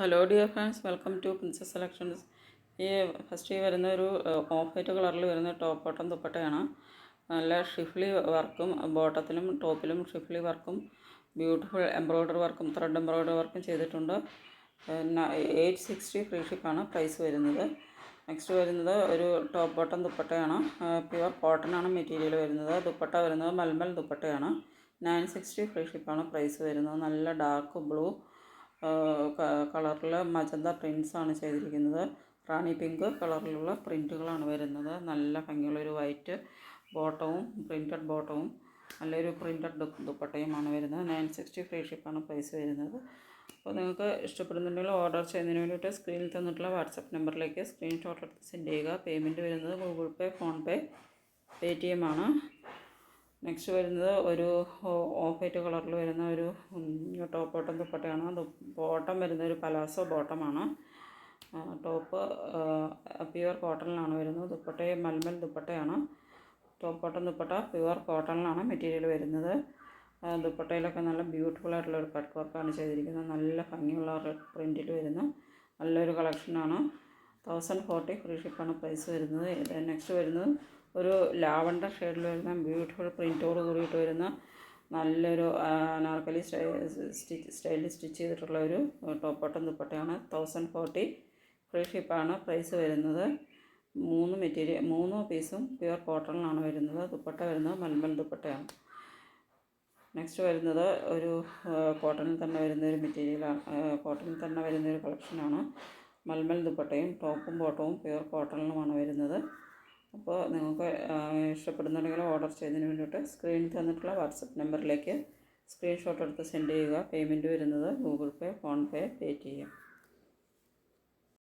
Hello dear friends welcome to princess selections ഈ first ഈ വരുന്ന ഒരു ഓഫ് വൈറ്റ് കളറിൽ വരുന്ന ടോപ്പ് ബോട്ടം ദുപ്പട്ടയാണ്. നല്ല ഷിഫ്ലി വർക്കും ബോട്ടത്തിലും ടോപ്പിലും ഷിഫ്ലി വർക്കും ബ്യൂട്ടിഫുൾ എംബ്രോയ്ഡറി വർക്കും ത്രെഡ് എംബ്രോയ്ഡറി വർക്കും ചെയ്തിട്ടുണ്ട്. എയ്റ്റ് സിക്സ്റ്റി ഫ്രീ ഷിപ്പാണ് പ്രൈസ് വരുന്നത്. നെക്സ്റ്റ് വരുന്നത് ഒരു ടോപ്പ് ബോട്ടം ദുപ്പട്ടയാണ്. പ്യുവർ കോട്ടൺ ആണ് മെറ്റീരിയൽ വരുന്നത്. ദുപ്പട്ട വരുന്നത് മൽമൽ ദുപ്പട്ടയാണ്. നയൻ സിക്സ്റ്റി ഫ്രീ ഷിപ്പാണ് പ്രൈസ് വരുന്നത്. നല്ല ഡാർക്ക് ബ്ലൂ കളറിൽ മജന്ത പ്രിൻസാണ് ചെയ്തിരിക്കുന്നത്. റാണി പിങ്ക് കളറിലുള്ള പ്രിന്റുകളാണ് വരുന്നത്. നല്ല ഭംഗിയുള്ളൊരു വൈറ്റ് ബോട്ടവും പ്രിന്റഡ് ബോട്ടവും നല്ലൊരു പ്രിന്റഡ് ദുപ്പട്ടയുമാണ് വരുന്നത്. നയൻ സിക്സ്റ്റി ഫ്രീ ഷിപ്പാണ് പ്രൈസ് വരുന്നത്. അപ്പോൾ നിങ്ങൾക്ക് ഇഷ്ടപ്പെടുന്നുണ്ടെങ്കിൽ ഓർഡർ ചെയ്യുന്നതിന് വേണ്ടിയിട്ട് സ്ക്രീനിൽ തന്നിട്ടുള്ള വാട്സപ്പ് നമ്പറിലേക്ക് സ്ക്രീൻഷോട്ട് എടുത്ത് സെൻഡ് ചെയ്യുക. പേയ്മെന്റ് വരുന്നത് Google Pay PhonePe pay T M ആണ്. നെക്സ്റ്റ് വരുന്നത് ഒരു ഓഫ് വൈറ്റ് കളറിൽ വരുന്ന ഒരു ടോപ്പ് ബോട്ടം ദുപ്പട്ടയാണ്? ബോട്ടം വരുന്ന ഒരു പലാസോ ബോട്ടമാണ്? ടോപ്പ് പ്യുവർ കോട്ടണിലാണ് വരുന്നത്? ദുപ്പട്ടയെ മൽമൽ ദുപ്പട്ടയാണ്? ടോപ്പ് ബോട്ടം ദുപ്പട്ട പ്യുവർ കോട്ടണിലാണ് മെറ്റീരിയൽ വരുന്നത്? ദുപ്പട്ടയിലൊക്കെ നല്ല ബ്യൂട്ടിഫുൾ ആയിട്ടുള്ള ഒരു കട്ട് വർക്കാണ് ചെയ്തിരിക്കുന്നത്. നല്ല ഭംഗിയുള്ള റെഡ് പ്രിന്റിൽ വരുന്ന നല്ലൊരു കളക്ഷനാണ്. തൗസൻഡ് ഫോർട്ടി ഫ്രീ ഷിപ്പാണ് പ്രൈസ് വരുന്നത്. നെക്സ്റ്റ് വരുന്നത് ഒരു ലാവണ്ടർ ഷെയ്ഡിൽ വരുന്ന ബ്യൂട്ടിഫുൾ പ്രിന്റോട് കൂടിയിട്ട് വരുന്ന നല്ലൊരു അനാർക്കലി സ്റ്റിച്ച് സ്റ്റൈലിൽ സ്റ്റിച്ച് ചെയ്തിട്ടുള്ള ഒരു ടോപ്പ് ബട്ടൺ ദുപ്പട്ടയാണ്. തൗസൻഡ് ഫോർട്ടി ഫ്രീ ഷിപ്പാണ് പ്രൈസ് വരുന്നത്. മൂന്ന് മെറ്റീരിയൽ മൂന്ന് പീസും പ്യുവർ കോട്ടണിലാണ് വരുന്നത്. ദുപ്പട്ട വരുന്നത് മൽമൽ ദുപ്പട്ടയാണ്. നെക്സ്റ്റ് വരുന്നത് ഒരു കോട്ടണിൽ തന്നെ വരുന്ന ഒരു മെറ്റീരിയലാണ് കോട്ടണിൽ തന്നെ വരുന്ന ഒരു കളക്ഷനാണ് മൽമൽ ദുപ്പട്ടയും ടോപ്പും ബോട്ടവും പ്യുവർ കോട്ടണിലുമാണ് വരുന്നത്. അപ്പോൾ നിങ്ങൾക്ക് ഇഷ്ടപ്പെടുന്നുണ്ടെങ്കിൽ ഓർഡർ ചെയ്യുന്നതിന് വേണ്ടിയിട്ട് സ്ക്രീൻ തന്നിട്ടുള്ള വാട്സപ്പ് നമ്പറിലേക്ക് സ്ക്രീൻഷോട്ട് എടുത്ത് സെൻഡ് ചെയ്യുക. പേയ്മെന്റ് വരുന്നത് Google Pay PhonePe pay T M